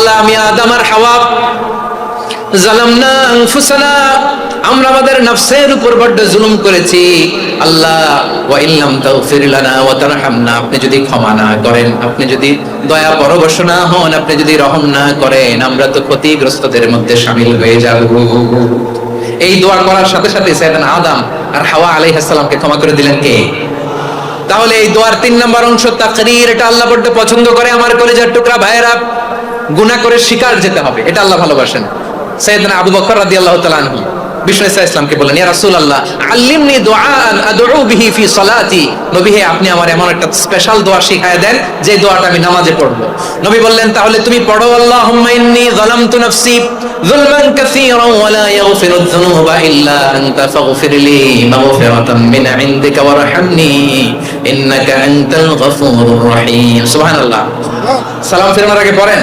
আল্লাহ, আমি আদম আর হাওয়া জালামনা আনফুসানা, আমরা আমাদের নফসের উপর বড্ড জুলুম করেছি। আল্লাহ ওয়া ইল্লাম তাগফির লানা ওয়া তারহামনা, আপনি যদি ক্ষমা না করেন, আপনি যদি দয়া পরবশ না হন, আপনি যদি রহম না করেন, আমরা তো ক্ষতিগ্রস্তদের মধ্যে শামিল হয়ে যাব। এই দোয়া করার সাথে সাথে আদম আর হাওয়া আলাইহিস সালামকে ক্ষমা করে দিলেন কে? তাহলে এই দোয়ার তিন নম্বর অংশ তাকরির, এটা আল্লাহ বড্ড পছন্দ করে আমার কলেজের টুকরা ভাইয়েরা। গুনাহ করে শিকার যেতে হবে, এটা আল্লাহ ভালোবাসেন। সৈয়দনা আবু বকর আনহু, বিষ্ণু ইসা ইসলামকে বললেন, ইয়া আদউ বিহি ফি নবী হে, আপনি আমার এমন একটা স্পেশাল দোয়া দেন, যে দোয়াটা আমি নামাজে পড়ব। নবী বললেন, তাহলে তুমি পড়ো, আল্লাহুম্মা ইন্নী যালামতু নাফসি যুলমান ওয়া লা ইয়াগফিরু যুনুবা ইল্লা আনতা ফাগফির লি মাগফিরাতাম মিন ইনদিকা ইন্নাকা আনতাল গফুরুর সুবহানাল্লাহ। সালাম ফিরানোর আগে পড়েন।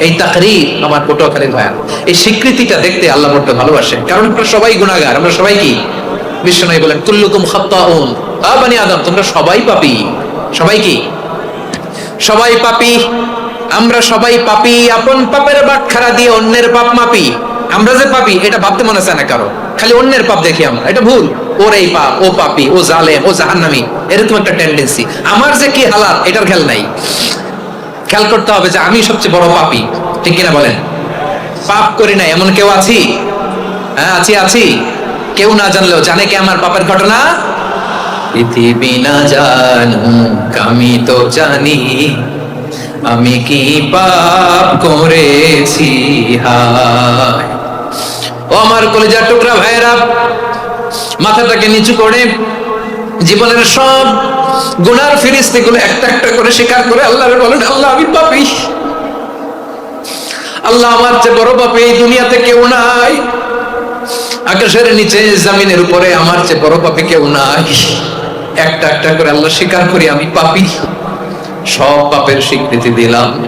এই তাকরি আমার পটুয়াখালীর ভাইয়ার এই স্বীকৃতিটা দেখতে আল্লাহ বড্ড ভালোবাসে। কারণ আমরা সবাই গুণাগার আমরা সবাই কি? বিশ্বনবী বলেন কুল্লুকুম খাত্তাউন। আ বানি আদম, তোমরা সবাই পাপী। সবাই কি? সবাই পাপী। আমরা সবাই পাপী। আপন পাপের বাটখারা দিয়ে অন্যের পাপ মাপি। আমরা যে পাপি, এটা ভাবতে মনে চায় না কারও। খালি অন্যের পাপ দেখি আমরা। এটা ভুল। ওর এই পাপ, ও পাপি, ও জালেম, ও জাহান্নামি। এরকম একটা টেন্ডেন্সি আমার যে কি হালাত, এটার খেয়াল নাই। খেয়াল করতে হবে যে আমি সবচেয়ে বড় পাপি। ঠিক কিনা বলেন? পাপ করি না এমন কেউ আছি? হ্যাঁ আছি আছি। কেউ না জানলেও জানে কি আমার পাপের ঘটনা? পৃথিবী না জানুক, আমি তো জানি। আমি কি পাপ করেছি? হায়। ও আমার কলেজার টুকরা ভাইরা মাথাটাকে নিচু করে জীবনের সব গুনার ফিরিস্তি গুলো একটা একটা করে স্বীকার করে আল্লাহরে বলেন, আল্লাহ, আমি পাপি। আল্লাহ আমার যে বড় পাপি, এই দুনিয়াতে কেউ নাই। আকাশের নিচে, জামিনের উপরে আমার যে বড় পাপি কেউ নাই। একটা একটা করে আল্লাহ স্বীকার করি, আমি পাপি। সব পাপের স্বীকৃতি দিলাম।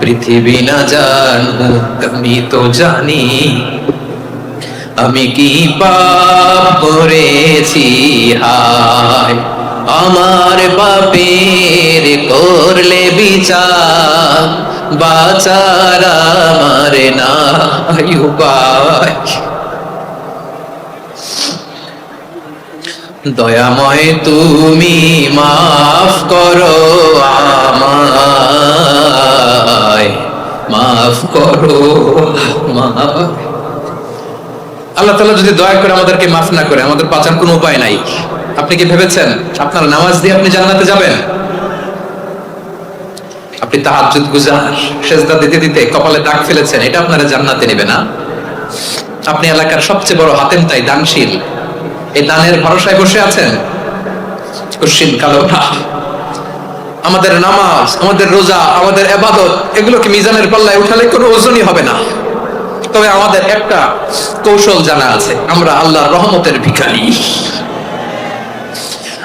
পৃথিবী না জানুক আমি তো জানি। আমি কি পাপ করেছি? হায়। আমার পাপের করলে বিচার, বাচার আমার উপায় দয়াময় তুমি মাফ করো মাফ করো আমায়। আল্লাহ তাআলা যদি দয়া করে আমাদেরকে মাফ না করে, আমাদের বাঁচার কোনো উপায় নাই। আপনি কি ভেবেছেন আপনার নামাজ দিয়ে আপনি জান্নাতে যাবেন? আপনি গুজার দিতে দিতে কপালে দাগ ফেলেছেন, এটা আপনারা জান্নাতে নেবে না। আপনি এলাকার সবচেয়ে বড় তাই দানশীল। এই দানের ভরসায় বসে আছেন? কালো না আমাদের নামাজ, আমাদের রোজা, আমাদের এবাদত, এগুলোকে মিজানের পাল্লায় উঠালে কোনো ওজনই হবে না। তবে আমাদের একটা কৌশল জানা আছে, আমরা আল্লাহর রহমতের ভিখারি।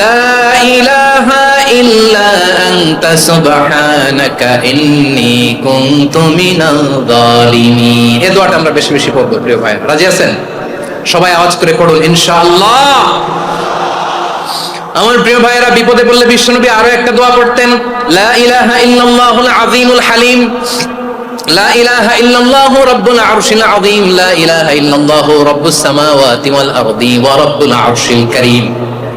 লা ইলাহা ইল্লা আনতা সুবহানাকা ইন্নী কুনতু মিনাল জালিমিন এই দোয়াটা আমরা বেশি বেশি পড়ব, প্রিয় ভাই রাজি আছেন? সবাই আওয়াজ করে পড়ুন, ইনশাআল্লাহ। আমার প্রিয় ভাইয়েরা, বিপদে পড়লে বিশ্বনবী আরও একটা দোয়া পড়তেন। লা ইলাহা ইল্লাল্লাহুল আযীমুল হালিম। লা ইলাহা ইল্লাল্লাহু রাব্বুল আরশিল আযীম। লা ইলাহা ইল্লাল্লাহু রাব্বুস সামাওয়াতি ওয়াল আরদি ওয়া রাব্বুল আরশিল কারীম।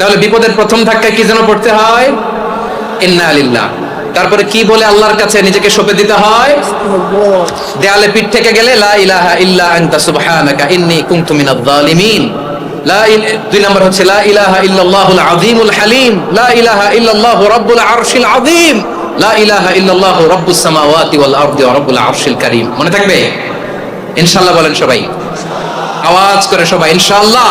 তাহলে বিপদের প্রথম ধাক্কায় কি যেন পড়তে হয়? ইন্না আলিল্লাহ তারপরে কি বলে আল্লাহর কাছে নিজেকে সঁপে দিতে হয়? দেয়ালে পিঠ থেকে গেলে, লা ইলাহা ইল্লা আনতা সুবহানাকা ইন্নী কুনতু মিনাজ জালিমিন লা দুই নম্বর হচ্ছে, লা ইলাহা ইল্লাল্লাহুল আযীমুল হালিম। লা ইলাহা ইল্লাল্লাহু রাব্বুল আরশিল আযীম। লা ইলাহা ইল্লাল্লাহু রাব্বুস সামাওয়াতি ওয়াল আরদি ওয়া রাব্বুল আরশিল কারীম। মনে থাকবে? ইনশাআল্লাহ বলেন সবাই। আওয়াজ করে সবাই, ইনশাআল্লাহ।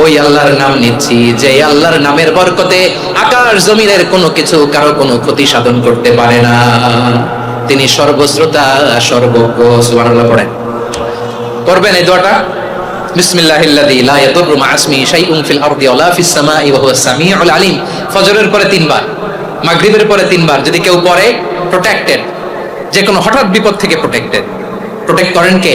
ওই আল্লাহর নাম নিচ্ছি, যে আল্লাহর নামের বরকতে আকাশ জমিনের কোনো কিছু কারও কোনো ক্ষতি সাধন করতে পারে না। তিনি সর্বশ্রোতা, সর্বজ্ঞ, সুবহানাল্লাহ পড়েন। করবেন এই দোয়াটা? বিসমিল্লাহিল্লাযী মা ফিল ফজরের পরে তিনবার, মাগরিবের পরে তিনবার যদি কেউ প্রোটেক্টেড যে কোনো হঠাৎ বিপদ থেকে প্রোটেক্টেড প্রোটেক্ট করেন কে?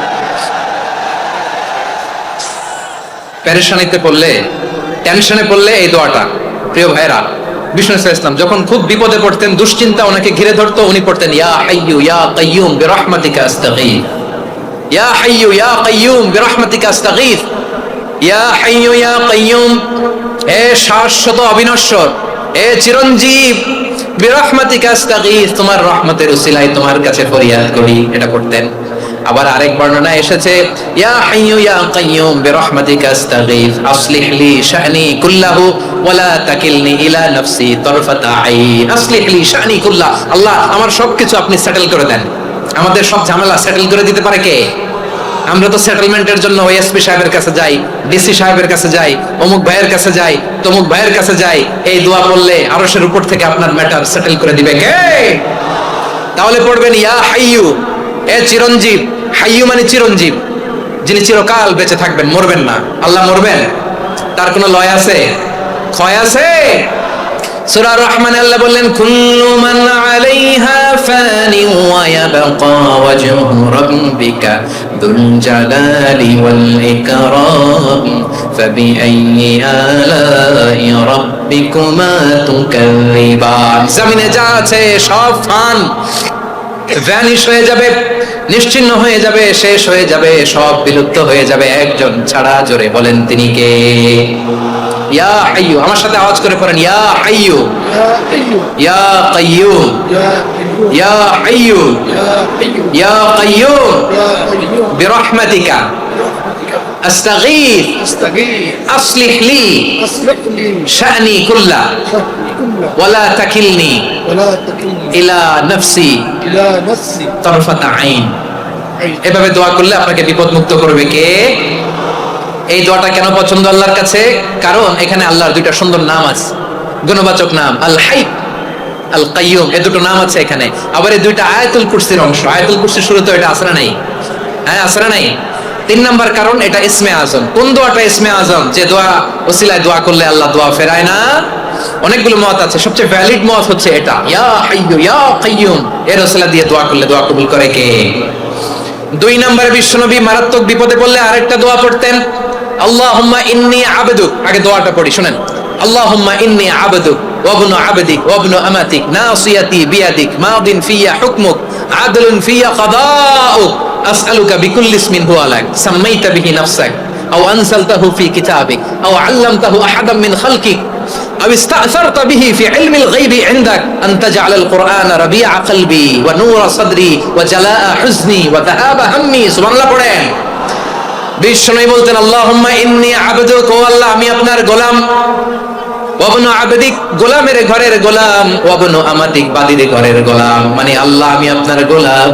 প্যারেশানিতে পড়লে, টেনশনে পড়লে এই দোয়াটা। প্রিয় ভাইরা বিষ্ণু ইসলাম, যখন খুব বিপদে পড়তেন, দুশ্চিন্তা ওনাকে ঘিরে ধরতো, উনি পড়তেন, ইয়া হাইয়ু ইয়া কাইয়ুম বিরহমাতিকা আস্তাগীথ ইয়া হাইয়ু ইয়া কাইয়ুম বিরহমাতিকা আস্তাগীথ ইয়া হাইয়ু ইয়া কাইয়ুম হে শাশ্বত অবিনশ্বর, হে চিরঞ্জীব বিরহমাতিকা আস্তাগীথ তোমার রহমতের উসিলায় তোমার কাছে ফরিয়াদ করি। এটা করতেন আবার আরেক বর্ণনা এসেছে, ইয়া হাইয়ু ইয়া কাইয়ুম বিরহমাতিকা আসলিহ লি শানি কুল্লাহু ওয়ালা তাকিলনি ইলা নাফসি তরফাতা আইন। আসলিহ লি শানি আল্লাহ আমার সবকিছু আপনি সেটেল করে দেন। আমাদের সব ঝামেলা সেটেল করে দিতে পারে কে? আমরা তো সেটেলমেন্টের জন্য ওএসপি সাহেবের কাছে যাই ডিসি সাহেবের কাছে যাই, অমুক ভাইয়ের কাছে যাই, তমুক ভাইয়ের কাছে যাই, এই দোয়া বললে আরশের উপর থেকে আপনার ম্যাটার সেটেল করে দিবে কে? তাহলে পড়বেন, ইয়া হাইয়ু এ চিরঞ্জীব, হাইয়ু মানে চিরঞ্জীব। যিনি চিরকাল বেঁচে থাকবেন, মরবেন না। আল্লাহ মরবেন? তার কোনো লয় আছে? ক্ষয় আছে? সূরা রহমান আল্লাহ বললেন, কুল্লু মান আলাইহা ফানি ওয়া ইয়াবকা ওয়াজহু রাব্বিকা দুল জালালি ওয়াল ইকরাম, ফাবিআইয়ি আলাই রাব্বিকুমা তুকাযিবান জমিনে যা আছে সব ফান। ভ্যানিশ হয়ে যাবে নিশ্চিহ্ন হয়ে যাবে শেষ হয়ে যাবে সব বিলুপ্ত হয়ে যাবে একজন ছাড়া জোরে বলেন তিনি কে ইয়া হাইয়ু আমার সাথে আওয়াজ করে পড়েন ইয়া হাইয়ু ইয়া কাইয়ুম ইয়া হাইয়ু ইয়া কাইয়ুম বিরহমাতিকা আস্তাগীথ أصلح لي شأني كله ওয়ালা তাকিলনি ইলা নফসি। ইলা নফসি। তরফাত আইন। এভাবে দোয়া করলে আপনাকে বিপদ মুক্ত করবে কে? এই দোয়াটা কেন পছন্দ আল্লাহর কাছে? কারণ এখানে আল্লাহর দুইটা সুন্দর নাম আছে। গুণবাচক নাম আল হাই আল কাইয়ুম এ দুটো নাম আছে এখানে। আবার এই দুইটা আয়াতুল কুরসির অংশ। আয়াতুল কুরসির শুরুতে এটা আসরা নাই? হ্যাঁ আসরা নাই? তিন নাম্বার কারণ, এটা ইসমে আজম। কোন দোয়াটা ইসমে আজম? যে দোয়া, ওসিলায় দোয়া করলে আল্লাহ দোয়া ফেরায় না। অনেকগুলো মত আছে, সবচেয়ে ভ্যালিড মত হচ্ছে এটা। ইয়া এর ওসিলা দিয়ে দোয়া করলে দোয়া কবুল করে কে? দুই নম্বরে বিশ্বনবী মারাত্মক বিপদে পড়লে আরেকটা দোয়া পড়তেন, আল্লাহুম্মা ইন্নি আবদুক আগে দোয়াটা পড়ি, শুনেন। আল্লাহুম্মা ইন্নি আবদুক ওয়াবনু আবদিক ওয়াবনু আমাতিক, নাসিয়াতি বিয়াদিক, মাদিন ফিয়া হুকমুক, আদলুন ফিয়া কাদাউক। আসআলুকা বিকুল্লি ইসমিন হুয়া লাক বিহি নাফসাক, আও আনসালতাহু ফি কিতাবিক, আও আল্লামতাহু আহাদাম মিন খালকিক, আও ইস্তাআসারতা বিহি ফি ইলমিল গায়বি ইনদাক, আন কুরআন রাবিআ কলবি ওয়া নূরা সাদরি ওয়া জালাআ হুজনি ওয়া যাহাবা হাম্মি, সুবহানাল্লাহ পড়েন। বলতেন, আল্লাহুম্মা ইন্নী আবদুক, ও আল্লাহ, আমি আপনার গোলাম। ওয়াবনু আবেদিক, গোলামের ঘরের গোলাম। ওয়াবনু আমাদিক বাদির ঘরের গোলাম। মানে আল্লাহ, আমি আপনার গোলাম।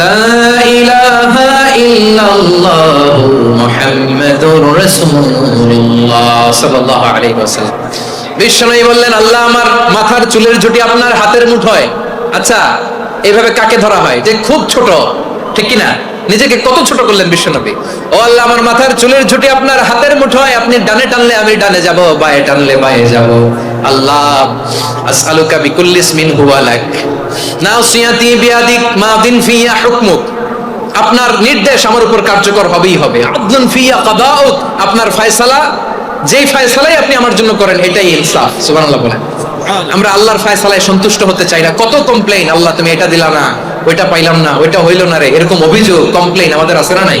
লা ইলাহা ইল্লাল্লাহ মুহাম্মাদুর রাসূলুল্লাহ সাল্লাল্লাহু আলাইহি ওয়াসাল্লাম। বিশ্বনবী বললেন, আল্লাহ আমার মাথার চুলের ঝুঁটি আপনার হাতের মুঠোয় আচ্ছা এইভাবে কাকে ধরা হয়? যে খুব ছোট, ঠিক কি না নিজেকে কত ছোট করলেন বিশ্বনবী? ও আল্লাহ, আমার মাথার চুলের ঝুঁটি আপনার হাতের মুঠোয় আপনি ডানে টানলে আমি ডানে যাব, বায়ে টানলে বায়ে যাব। আল্লাহ আসআলুকা বিকুল্লি ইসমিন হুয়া লাক। নাসিয়াতি বিয়াদিক মাদিন ফিয়া হুকমুক। আপনার নির্দেশ আমার উপর কার্যকর হবেই হবে। আদলুন ফিয়া কাদাউক। আপনার ফয়সালা যেই ফয়সালাই আপনি আমার জন্য করেন এটাই ইনসাফ। সুবহানাল্লাহ বলেন। আমরা আল্লাহর ফয়সালায় সন্তুষ্ট হতে চাই না। কত কমপ্লেইন আল্লাহ তুমি এটা দিলা না ওইটা পাইলাম না ওইটা হইল না রে। এরকম অভিযোগ কমপ্লেইন আমাদের আছে না নাই?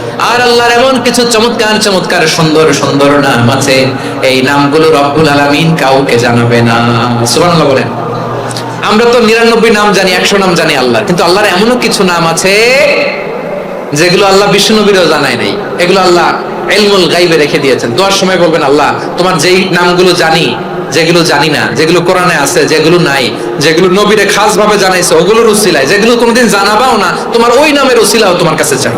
আর আল্লাহর এমন কিছু চমৎকার চমৎকার, সুন্দর সুন্দর নাম আছে। এই নামগুলো রব্বুল আলামিন কাউকে জানাবে না। সুবহানাল্লাহ বলেন। আমরা তো নিরানব্বই নাম জানি, একশো নাম জানি আল্লাহ কিন্তু আল্লাহর এমনও কিছু নাম আছে যেগুলো আল্লাহ বিষ্ণু নবীরও জানায় নাই। এগুলো আল্লাহ এলমুল গাইবে রেখে দিয়েছেন। দোয়ার সময় বলবেন, আল্লাহ, তোমার যেই নামগুলো জানি, যেগুলো জানি না, যেগুলো কোরআনে আছে, যেগুলো নাই, যেগুলো নবীরে খাস ভাবে জানাইছে, ওগুলোর উসিলায়, যেগুলো কোনোদিন জানাবাও না, তোমার ওই নামের উসিলাও তোমার কাছে চাই।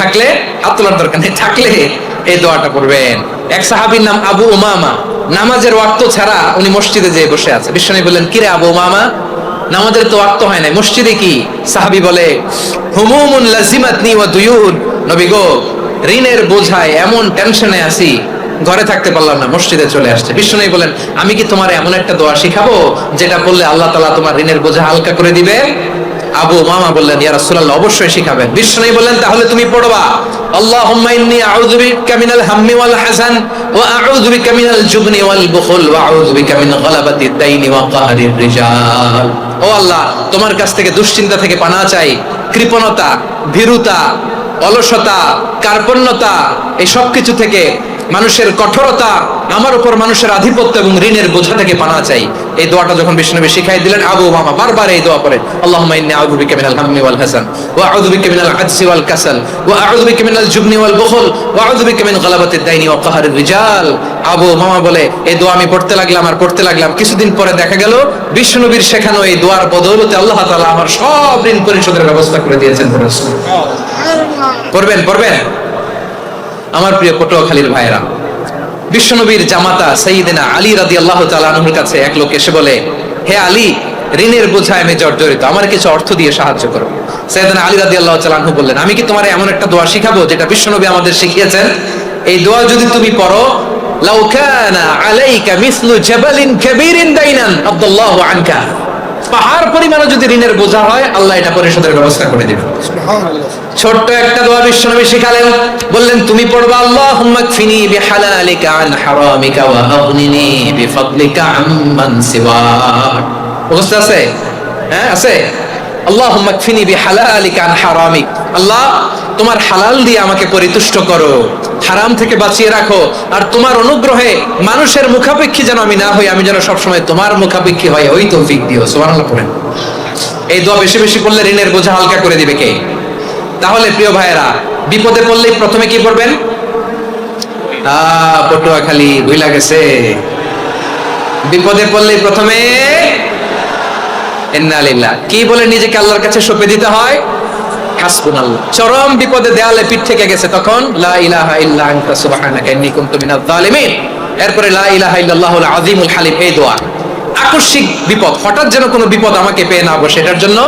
থাকলে হাত তোলার দরকার নেই, থাকলে এই দোয়াটা করবেন এক সাহাবীর নাম আবু উমামা। নামাজের ওয়াক্ত ছাড়া উনি মসজিদে যেয়ে বসে আছে। বিশ্বনবী বললেন, কিরে আবু উমামা, নামাজের তো ওয়াক্ত হয় নাই। মসজিদে কি? সাহাবী বলে, হুমুমুন লাজিমাতনি ওয়া দুয়ুন। নবী গো, ঋণের বোঝায় এমন টেনশনে আছি, ঘরে থাকতে পারলাম না, মসজিদে চলে আসছে। বিশ্বনবী বলেন আমি কি তোমার এমন একটা দোয়া শিখাবো, যেটা বললে আল্লাহ তাআলা তোমার ঋণের বোঝা হালকা করে দিবে আবু মামা বললেন, ইয়া রাসূলুল্লাহ, অবশ্যই শিখাবেন। বিশ্বনবী বললেন, তাহলে তুমি পড়বা, আল্লাহুম্মা ইন্নী আউযু বিকা মিনাল হাম্মি ওয়াল হাসান ওয়া আউযু বিকা মিনাল জুবনি ওয়াল বুখল ওয়া আউযু বিকা মিন গালাবাতি দাইনি ওয়া কাহরির রিজাল। ও আল্লাহ, তোমার কাছ থেকে দুশ্চিন্তা থেকে পানা চাই, কৃপণতা, ভীরুতা, অলসতা, কার্পণ্যতা এই সব কিছু থেকে মানুষের কঠোরতা আমার উপর মানুষের আধিপত্য এবং ঋণের বোঝা থেকে পানা চাই। এই দোয়াটা যখন বিষ্ণুনবী শিখাই দিলেন আবু মামা বারবার এই দোয়া করেন আল্লাহুম্মা ইন্নী আউযু বিকা মিনাল হাম্মি ওয়াল হাসান ওয়া আউযু বিকা মিনাল আজসি ওয়াল কাসাল ওয়া আউযু বিকা মিনাল জুবনি ওয়াল বুখল ওয়া আউযু বিকা মিন গালাবাতিদ দাইনি ওয়া কাহরির রিজাল। আবু মামা বলে এই দোয়া আমি পড়তে লাগলাম আর পড়তে লাগলাম। কিছুদিন পরে দেখা গেল বিষ্ণুনবীর শেখানো এই দোয়ার বদৌলতে আল্লাহ তাআলা আমার সব ঋণ পরিশোধের ব্যবস্থা করে দিয়েছেন। পড়বেন পড়বেন? আমার প্রিয় পটুয়াখালীর ভাইরা বিশ্বনবীর জামাতা সঈদিনা আলী রাদি আল্লাহ তালুর কাছে এক লোক এসে বলে, হে আলী, ঋণের বোঝায় আমি জর্জরিত, আমার কিছু অর্থ দিয়ে সাহায্য করো। সৈয়দনা আলী আল্লাহ তালু বললেন, আমি কি তোমার এমন একটা দোয়া শিখাবো যেটা বিশ্বনবী আমাদের শিখিয়েছেন? এই দোয়া যদি তুমি পড়ো, লাউ কানা আলাইকা মিসলু জাবালিন কাবীরিন দাইনান আব্দুল্লাহ আনকা। পাহাড় পরিমাণে যদি ঋণের বোঝা হয়, আল্লাহ এটা পরিশোধের ব্যবস্থা করে দিবেন ছোট্ট একটা দোয়া বিশ্বনবী শিখালেন, বললেন, তুমি পড়বা, আল্লাহুম্মা কফিনি বিহালালিকা আন হারামিকা ওয়া আগনিনি বিফাদলিকা আম্মান সিওয়াক। মুখস্থ আছে? হ্যাঁ আছে? আল্লাহুম্মা কফিনি বিহালালিকা আন হারামিক। আল্লাহ তোমার হালাল দিয়ে আমাকে পরিতুষ্ট করো। হারাম থেকে বাঁচিয়ে রাখো। আর তোমার অনুগ্রহে মানুষের মুখাপেক্ষী যেন আমি না হই, আমি যেন সবসময় তোমার মুখাপেক্ষী হয় ওই তৌফিক দিও। পড়েন। এই দোয়া বেশি বেশি করলে ঋণের বোঝা হালকা করে দিবে কে? তাহলে প্রিয় ভাইয়েরা, বিপদে পড়লেই প্রথমে কি করবেন পটুয়াখালী ভুইলা গেছে? বিপদে পড়লেই প্রথমে কি বলে নিজেকে আল্লাহর কাছে সঁপে দিতে হয়? চরম বিপদে দেয়ালে পিঠ থেকে গেছে তখন, লা ইলাহা এরপরে আকস্মিক বিপদ, হঠাৎ যেন কোনো বিপদ আমাকে পেয়ে না বসে, এটার জন্য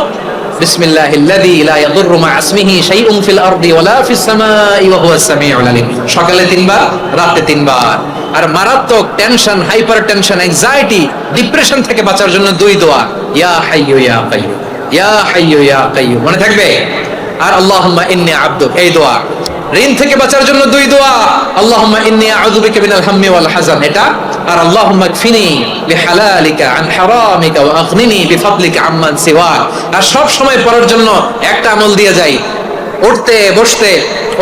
সকালে তিনবার, রাতে তিনবার। আর মারাত্মক tension hypertension anxiety depression থেকে বাঁচার জন্য দুই দোয়া। ইয়া হাইয়ু ইয়া ইয়া ইয়া কাইয়্যুম। মনে থাকবে? আর আল্লাহুম্মা ইন্নী আবদুক, এই দোয়া। ঋণ থেকে বাঁচার জন্য দুই দোয়া। আল্লাহুম্মা ইন্নী আউযু বিকা মিনাল হাম্মি ওয়াল এটা। আর আল্লাহুম্মা লিহালালিকা আন হারামিকা ওয়া আগনিনি বিফাদলিকা আম্মান আর সব সময় পড়ার জন্য একটা আমল দিয়ে যাই। উঠতে, বসতে,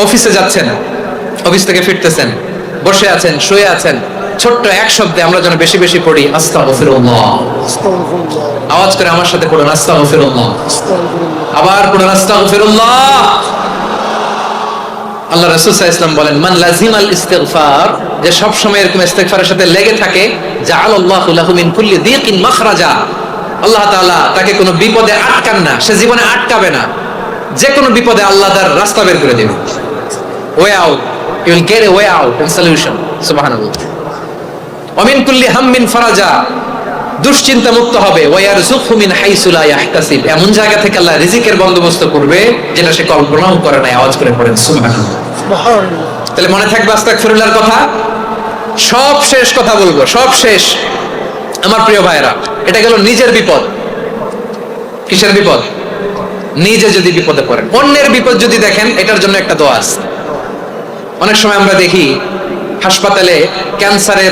অফিসে যাচ্ছেন, অফিস থেকে ফিরতেছেন, বসে আছেন, শুয়ে আছেন। ছোট্ট এক শব্দে আমরা যেন বেশি বেশি পড়ি আস্তাগফিরুল্লাহ। আস্তাগফিরুল্লাহ। আওয়াজ করে আমার সাথে পড়ুন আস্তাগফিরুল্লাহ। আস্তাগফিরুল্লাহ আবার পড়ুন আস্তাগফিরুল্লাহ। আল্লাহ রাসূল সাল্লাল্লাহু আলাইহি বলেন মান লাজিমাল ইস্তিগফার যে সব সময় এরকম ইস্তিগফারের সাথে লেগে থাকে জাআলাল্লাহু লাহু মিন কুল্লি দিকিন মাখরাজা। আল্লাহ তাআলা তাকে কোনো বিপদে আটকান না সে জীবনে আটকাবে না। যে কোনো বিপদে আল্লাহ তার রাস্তা বের করে দেবে। Way out you will get a way out and solution সুবহানাল্লাহ। অমিন কুল্লি হাম্মিন ফারাজা। দুশ্চিন্তা মুক্ত হবে। ওয়ার জুফু মিন হাইসু ইয়াহতাসিব। এমন জায়গা থেকে আল্লাহ রিজিকের বন্দোবস্ত করবে যেটা সে কল্পনাও করে নাই আওয়াজ করে পড়েন সুবহানাল্লাহ। তাহলে মনে থাকবে আস্তাগফিরুল্লাহর কথা? সব শেষ কথা বলব সব শেষ। আমার প্রিয় ভাইরা এটা গেল নিজের বিপদ। কিসের বিপদ? নিজে যদি বিপদে পড়েন। অন্যের বিপদ যদি দেখেন এটার জন্য একটা দোয়া আছে। অনেক সময় আমরা দেখি হাসপাতালে ক্যান্সারের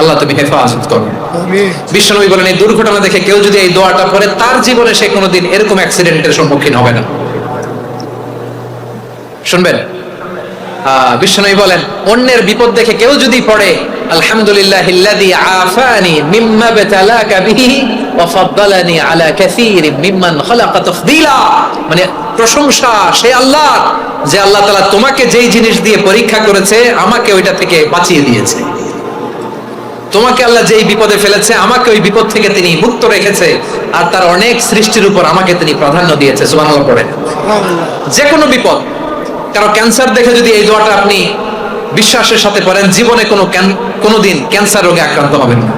আল্লাহ তুমি হেফাজত করো। বিশ্বনবী বলেন এই দুর্ঘটনা দেখে কেউ যদি এই দোয়াটা পড়ে তার জীবনে সে কোনোদিন এরকম অ্যাক্সিডেন্টের সম্মুখীন হবে না। শুনবেন? বিশ্বনবী বলেন অন্যের বিপদ দেখে কেউ যদি পড়ে আলহামদুলিল্লাহ ইল্লাযী আফানি মিম্মা বাতালাকা বিহি ওয়া ফাদ্দালানি আলা কাসীরিন মিম্মান খালাকা তাফদীলা। মানে প্রশংসা সে আল্লাহ যে আল্লাহ তাআলা তোমাকে যেই জিনিস দিয়ে পরীক্ষা করেছে আমাকে ওইটা থেকে বাঁচিয়ে দিয়েছে। তোমাকে আল্লাহ যেই বিপদে ফেলেছে আমাকে ওই বিপদ থেকে তিনি মুক্ত রেখেছে আর তার অনেক সৃষ্টির উপর আমাকে তিনি প্রাধান্য দিয়েছে। সুবহানাল্লাহ পড়েন। যে কোনো বিপদ কারও ক্যান্সার দেখে যদি এই দোয়াটা আপনি বিশ্বাসের সাথে পড়েন জীবনে কোনো কোনো দিন ক্যান্সার রোগে আক্রান্ত হবেন না।